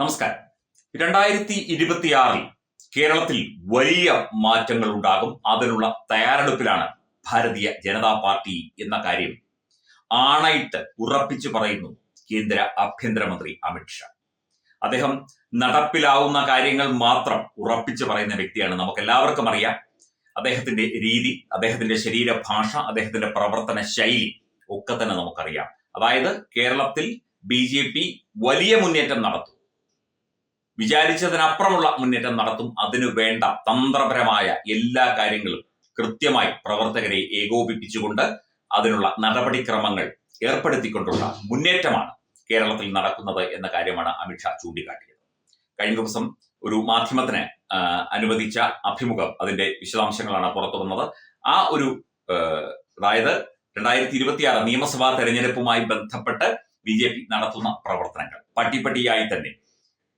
നമസ്കാരം. രണ്ടായിരത്തി ഇരുപത്തിയാറിൽ കേരളത്തിൽ വലിയ മാറ്റങ്ങൾ ഉണ്ടാകും. അതിനുള്ള തയ്യാറെടുപ്പിലാണ് ഭാരതീയ ജനതാ പാർട്ടി എന്ന കാര്യം ആണയിട്ട് ഉറപ്പിച്ചു പറയുന്നു കേന്ദ്ര ആഭ്യന്തരമന്ത്രി അമിത്ഷാ അദ്ദേഹം നടപ്പിലാവുന്ന കാര്യങ്ങൾ മാത്രം ഉറപ്പിച്ചു പറയുന്ന വ്യക്തിയാണ് നമുക്ക് എല്ലാവർക്കും അറിയാം. അദ്ദേഹത്തിന്റെ രീതി അദ്ദേഹത്തിന്റെ ശരീരഭാഷ അദ്ദേഹത്തിന്റെ പ്രവർത്തന ശൈലി ഒക്കെ തന്നെ നമുക്കറിയാം. അതായത് കേരളത്തിൽ ബി വലിയ മുന്നേറ്റം നടത്തും. വിചാരിച്ചതിനപ്പുറമുള്ള മുന്നേറ്റം നടത്തും. അതിനു വേണ്ട തന്ത്രപരമായ എല്ലാ കാര്യങ്ങളും കൃത്യമായി പ്രവർത്തകരെ ഏകോപിപ്പിച്ചുകൊണ്ട് അതിനുള്ള നടപടിക്രമങ്ങൾ ഏർപ്പെടുത്തിക്കൊണ്ടുള്ള മുന്നേറ്റമാണ് കേരളത്തിൽ നടക്കുന്നത് എന്ന കാര്യമാണ് അമിത്ഷാ ചൂണ്ടിക്കാട്ടിയത്. കഴിഞ്ഞ ദിവസം ഒരു മാധ്യമത്തിന് അനുവദിച്ച അഭിമുഖം അതിന്റെ വിശദാംശങ്ങളാണ് പുറത്തു വന്നത്. ആ ഒരു അതായത് രണ്ടായിരത്തി ഇരുപത്തിയാറ് നിയമസഭാ തെരഞ്ഞെടുപ്പുമായി ബന്ധപ്പെട്ട് ബി ജെ പി നടത്തുന്ന പ്രവർത്തനങ്ങൾ പട്ടിപ്പട്ടിയായി തന്നെ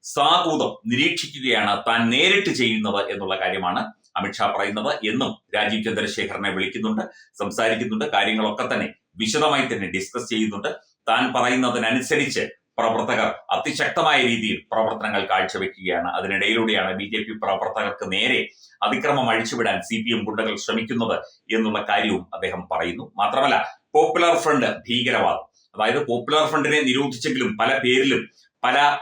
സാകൂതം നിരീക്ഷിക്കുകയാണ് താൻ നേരിട്ട് ചെയ്യുന്നത് എന്നുള്ള കാര്യമാണ് അമിത്ഷാ പറയുന്നത്. എന്നും രാജീവ് ചന്ദ്രശേഖരനെ വിളിക്കുന്നുണ്ട് സംസാരിക്കുന്നുണ്ട് കാര്യങ്ങളൊക്കെ തന്നെ വിശദമായി തന്നെ ഡിസ്കസ് ചെയ്യുന്നുണ്ട്. താൻ പറയുന്നതിനനുസരിച്ച് പ്രവർത്തകർ അതിശക്തമായ രീതിയിൽ പ്രവർത്തനങ്ങൾ കാഴ്ചവെക്കുകയാണ്. അതിനിടയിലൂടെയാണ് ബി ജെ പി പ്രവർത്തകർക്ക് നേരെ അതിക്രമം അഴിച്ചുവിടാൻ സി പി എം ഗുണ്ടകൾ ശ്രമിക്കുന്നത് എന്നുള്ള കാര്യവും അദ്ദേഹം പറയുന്നു. മാത്രമല്ല പോപ്പുലർ ഫ്രണ്ട് ഭീകരവാദം. അതായത് പോപ്പുലർ ഫ്രണ്ടിനെ നിരോധിച്ചെങ്കിലും പല പേരിലും പല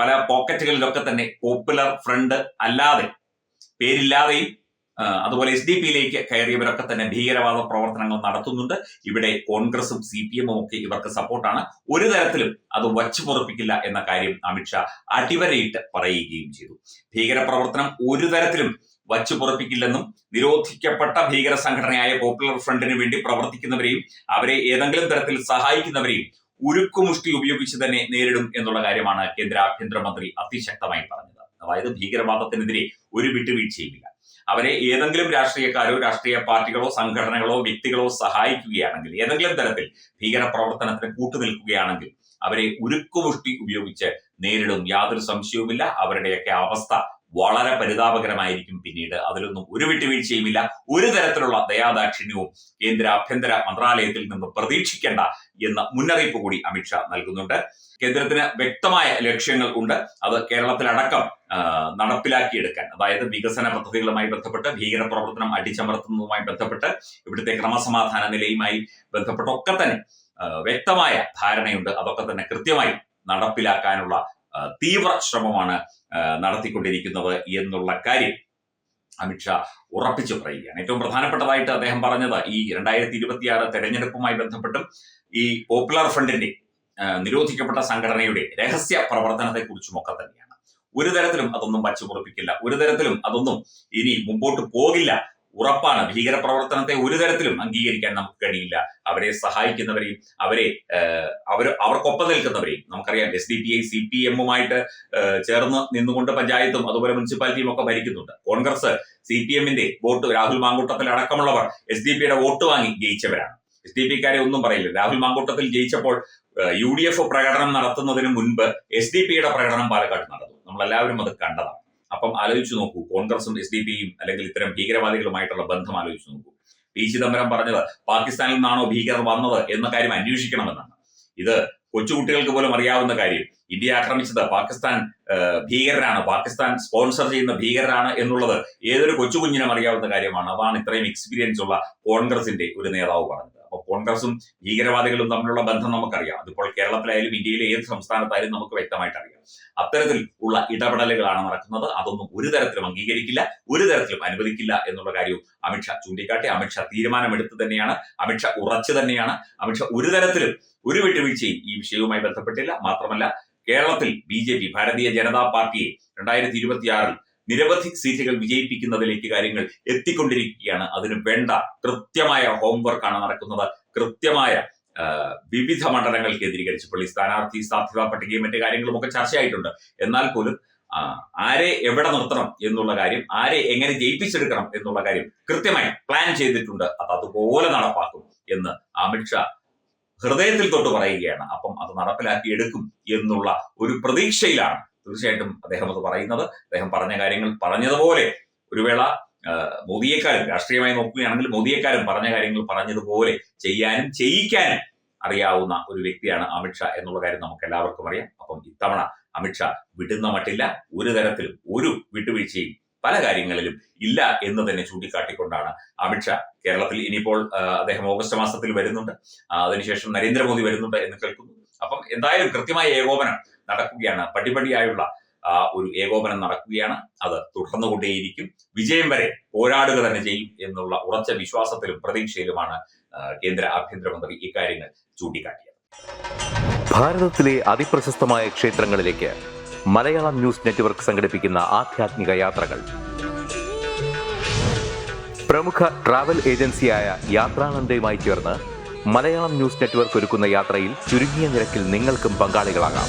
പല പോക്കറ്റുകളിലൊക്കെ തന്നെ പോപ്പുലർ ഫ്രണ്ട് അല്ലാതെ പേരില്ലാതെയും അതുപോലെ എസ് ഡി പിയിലേക്ക് കയറിയവരൊക്കെ തന്നെ ഭീകരവാദ പ്രവർത്തനങ്ങൾ നടത്തുന്നുണ്ട്. ഇവിടെ കോൺഗ്രസും സി പി എമ്മും ഒക്കെ ഇവർക്ക് സപ്പോർട്ടാണ് ഒരു തരത്തിലും അത് വച്ചു പൊറപ്പിക്കില്ല എന്ന കാര്യം അമിത്ഷാ അടിവരയിട്ട് പറയുകയും ചെയ്തു. ഭീകരപ്രവർത്തനം ഒരു തരത്തിലും വച്ചു പൊറപ്പിക്കില്ലെന്നും നിരോധിക്കപ്പെട്ട ഭീകര സംഘടനയായ പോപ്പുലർ ഫ്രണ്ടിന് വേണ്ടി പ്രവർത്തിക്കുന്നവരെയും അവരെ ഏതെങ്കിലും തരത്തിൽ സഹായിക്കുന്നവരെയും ഉരുക്കുമുഷ്ടി ഉപയോഗിച്ച് തന്നെ നേരിടും എന്നുള്ള കാര്യമാണ് കേന്ദ്ര ആഭ്യന്തരമന്ത്രി അതിശക്തമായി പറഞ്ഞത്. അതായത് ഭീകരവാദത്തിനെതിരെ ഒരു വിട്ടുവീഴ്ചയുമില്ല. അവരെ ഏതെങ്കിലും രാഷ്ട്രീയക്കാരോ രാഷ്ട്രീയ പാർട്ടികളോ സംഘടനകളോ വ്യക്തികളോ സഹായിക്കുകയാണെങ്കിൽ ഏതെങ്കിലും തരത്തിൽ ഭീകര പ്രവർത്തനത്തിന് കൂട്ടുനിൽക്കുകയാണെങ്കിൽ അവരെ ഉരുക്കുമുഷ്ടി ഉപയോഗിച്ച് നേരിടും. യാതൊരു സംശയവുമില്ല. അവരുടെയൊക്കെ അവസ്ഥ വളരെ പരിതാപകരമായിരിക്കും പിന്നീട്. അതിലൊന്നും ഒരു വിട്ടുവീഴ്ചയുമില്ല. ഒരു തരത്തിലുള്ള ദയാദാക്ഷിണ്യവും കേന്ദ്ര ആഭ്യന്തര മന്ത്രാലയത്തിൽ നിന്ന് പ്രതീക്ഷിക്കേണ്ട എന്ന മുന്നറിയിപ്പ് കൂടി അമിത്ഷാ നൽകുന്നുണ്ട്. കേന്ദ്രത്തിന് വ്യക്തമായ ലക്ഷ്യങ്ങൾ ഉണ്ട്. അത് കേരളത്തിലടക്കം നടപ്പിലാക്കിയെടുക്കാൻ അതായത് വികസന പദ്ധതികളുമായി ബന്ധപ്പെട്ട് ഭീകരപ്രവർത്തനം അടിച്ചമർത്തുന്നതുമായി ബന്ധപ്പെട്ട് ഇവിടുത്തെ ക്രമസമാധാന നിലയുമായി ബന്ധപ്പെട്ടൊക്കെ തന്നെ വ്യക്തമായ ധാരണയുണ്ട്. അതൊക്കെ തന്നെ കൃത്യമായി നടപ്പിലാക്കാനുള്ള തീവ്ര ശ്രമമാണ് നടത്തിക്കൊണ്ടിരിക്കുന്നത് എന്നുള്ള കാര്യം അമിത്ഷാ ഉറപ്പിച്ചു പറയുകയാണ്. ഏറ്റവും പ്രധാനപ്പെട്ടതായിട്ട് അദ്ദേഹം പറഞ്ഞത് ഈ രണ്ടായിരത്തി ഇരുപത്തിയാറ് തെരഞ്ഞെടുപ്പുമായി ബന്ധപ്പെട്ടും ഈ പോപ്പുലർ ഫ്രണ്ടിന്റെ നിരോധിക്കപ്പെട്ട സംഘടനയുടെ രഹസ്യ പ്രവർത്തനത്തെ കുറിച്ചും ഒക്കെ തന്നെയാണ്. ഒരു തരത്തിലും അതൊന്നും വച്ചുപുറപ്പിക്കില്ല. ഒരു തരത്തിലും അതൊന്നും ഇനി മുമ്പോട്ട് പോകില്ല ഉറപ്പാണ്. ഭീകര പ്രവർത്തനത്തെ ഒരു തരത്തിലും അംഗീകരിക്കാൻ നമുക്ക് കഴിയില്ല. അവരെ സഹായിക്കുന്നവരെയും അവരെ അവർ അവർക്കൊപ്പം നിൽക്കുന്നവരെയും. നമുക്കറിയാം S D P I C P എമ്മുമായിട്ട് ചേർന്ന് നിന്നുകൊണ്ട് പഞ്ചായത്തും അതുപോലെ മുനിസിപ്പാലിറ്റിയും ഒക്കെ ഭരിക്കുന്നുണ്ട്. കോൺഗ്രസ് സി പി എമ്മിന്റെ വോട്ട് രാഹുൽ മാങ്കൂട്ടത്തിൽ അടക്കമുള്ളവർ എസ് ഡി പിയുടെ വോട്ട് വാങ്ങി ജയിച്ചവരാണ്. എസ് ഡി പിക്കാരെ ഒന്നും പറയില്ല. രാഹുൽ മാങ്കൂട്ടത്തിൽ ജയിച്ചപ്പോൾ യു ഡി എഫ് പ്രകടനം നടത്തുന്നതിന് മുൻപ് എസ് ഡി പിയുടെ പ്രകടനം പാലക്കാട് നടന്നു. നമ്മളെല്ലാവരും അത് കണ്ടതാണ്. അപ്പം ആലോചിച്ചു നോക്കൂ. കോൺഗ്രസും എസ് ഡി പിയും അല്ലെങ്കിൽ ഇത്തരം ഭീകരവാദികളുമായിട്ടുള്ള ബന്ധം ആലോചിച്ചു നോക്കൂ. പി ചിദംബരം പറഞ്ഞത് പാകിസ്ഥാനിൽ നിന്നാണോ ഭീകരർ വന്നത് എന്ന കാര്യം അന്വേഷിക്കണമെന്നാണ്. ഇത് കൊച്ചുകുട്ടികൾക്ക് പോലും അറിയാവുന്ന കാര്യം. ഇന്ത്യ ആക്രമിച്ചത് പാകിസ്ഥാൻ ഭീകരരാണ്. പാകിസ്ഥാൻ സ്പോൺസർ ചെയ്യുന്ന ഭീകരരാണ് എന്നുള്ളത് ഏതൊരു കൊച്ചുകുഞ്ഞിനും അറിയാവുന്ന കാര്യമാണ്. അതാണ് ഇത്രയും എക്സ്പീരിയൻസ് ഉള്ള കോൺഗ്രസിന്റെ ഒരു നേതാവ് പറഞ്ഞത്. അപ്പൊ കോൺഗ്രസും ഭീകരവാദികളും തമ്മിലുള്ള ബന്ധം നമുക്കറിയാം. അതിപ്പോൾ കേരളത്തിലായാലും ഇന്ത്യയിലെ ഏത് സംസ്ഥാനത്തായാലും നമുക്ക് വ്യക്തമായിട്ട് അറിയാം അത്തരത്തിൽ ഉള്ള ഇടപെടലുകളാണ് നടക്കുന്നത്. അതൊന്നും ഒരു തരത്തിലും അംഗീകരിക്കില്ല ഒരു തരത്തിലും അനുവദിക്കില്ല എന്നുള്ള കാര്യവും അമിത്ഷാ ചൂണ്ടിക്കാട്ടി. അമിത്ഷാ തീരുമാനമെടുത്തു തന്നെയാണ്. അമിത്ഷാ ഉറച്ചു തന്നെയാണ്. അമിത്ഷാ ഒരു തരത്തിലും ഒരു വിട്ടുവീഴ്ചയും ഈ വിഷയവുമായി ബന്ധപ്പെട്ടില്ല. മാത്രമല്ല കേരളത്തിൽ B J P Bharatiya Janata പാർട്ടിയെ രണ്ടായിരത്തി ഇരുപത്തിയാറിൽ നിരവധി സീറ്റുകൾ വിജയിപ്പിക്കുന്നതിലേക്ക് കാര്യങ്ങൾ എത്തിക്കൊണ്ടിരിക്കുകയാണ്. അതിന് വേണ്ട കൃത്യമായ ഹോംവർക്കാണ് നടക്കുന്നത്. കൃത്യമായ വിവിധ മണ്ഡലങ്ങൾ കേന്ദ്രീകരിച്ചപ്പോൾ ഈ സ്ഥാനാർത്ഥി സാധ്യതാ പട്ടികയും മറ്റു കാര്യങ്ങളും ഒക്കെ ചർച്ചയായിട്ടുണ്ട്. എന്നാൽ പോലും ആരെ എവിടെ നിർത്തണം എന്നുള്ള കാര്യം ആരെ എങ്ങനെ ജയിപ്പിച്ചെടുക്കണം എന്നുള്ള കാര്യം കൃത്യമായി പ്ലാൻ ചെയ്തിട്ടുണ്ട്. അത് അതുപോലെ നടപ്പാക്കും എന്ന് അമിത്ഷാ ഹൃദയത്തിൽ തൊട്ട് പറയുകയാണ്. അപ്പം അത് നടപ്പിലാക്കി എടുക്കും എന്നുള്ള ഒരു പ്രതീക്ഷയിലാണ് തീർച്ചയായിട്ടും അദ്ദേഹം അത് പറയുന്നത്. അദ്ദേഹം പറഞ്ഞ കാര്യങ്ങൾ പറഞ്ഞതുപോലെ ഒരു വേള മോദിയെക്കാളും രാഷ്ട്രീയമായി നോക്കുകയാണെങ്കിൽ മോദിയെക്കാളും പറഞ്ഞ കാര്യങ്ങൾ പറഞ്ഞതുപോലെ ചെയ്യാനും ചെയ്യിക്കാനും അറിയാവുന്ന ഒരു വ്യക്തിയാണ് അമിത്ഷാ എന്നുള്ള കാര്യം നമുക്ക് എല്ലാവർക്കും അറിയാം. അപ്പം ഇത്തവണ അമിത്ഷാ വിടുന്ന മട്ടില്ല. ഒരു തരത്തിലും ഒരു വിട്ടുവീഴ്ചയും പല കാര്യങ്ങളിലും ഇല്ല എന്ന് തന്നെ ചൂണ്ടിക്കാട്ടിക്കൊണ്ടാണ് അമിത്ഷാ കേരളത്തിൽ ഇനിയിപ്പോൾ അദ്ദേഹം ഓഗസ്റ്റ് മാസത്തിൽ വരുന്നുണ്ട്. അതിനുശേഷം നരേന്ദ്രമോദി വരുന്നുണ്ട് എന്ന് കേൾക്കുന്നു. അപ്പം എന്തായാലും കൃത്യമായ ഏകോപനം നടക്കുകയാണ്. പടിപടിയായുള്ള ഒരു ഏകോപനം നടക്കുകയാണ്. അത് തുടർന്നുകൊണ്ടേയിരിക്കും. വിജയം വരെ പോരാടുക തന്നെ ചെയ്യും എന്നുള്ള ഉറച്ച വിശ്വാസത്തിലും പ്രതീക്ഷയിലുമാണ് കേന്ദ്ര ആഭ്യന്തരമന്ത്രി ഇക്കാര്യങ്ങൾ ചൂണ്ടിക്കാട്ടിയത്. ഭാരതത്തിലെ അതിപ്രശസ്തമായ ക്ഷേത്രങ്ങളിലേക്ക് മലയാളം ന്യൂസ് നെറ്റ്വർക്ക് സംഘടിപ്പിക്കുന്ന ആധ്യാത്മിക യാത്രകൾ. പ്രമുഖ ട്രാവൽ ഏജൻസിയായ യാത്രാനന്ദയുമായി ചേർന്ന് മലയാളം ന്യൂസ് നെറ്റ്വർക്ക് ഒരുക്കുന്ന യാത്രയിൽ ചുരുങ്ങിയ നിരക്കിൽ നിങ്ങൾക്കും പങ്കാളികളാകാം.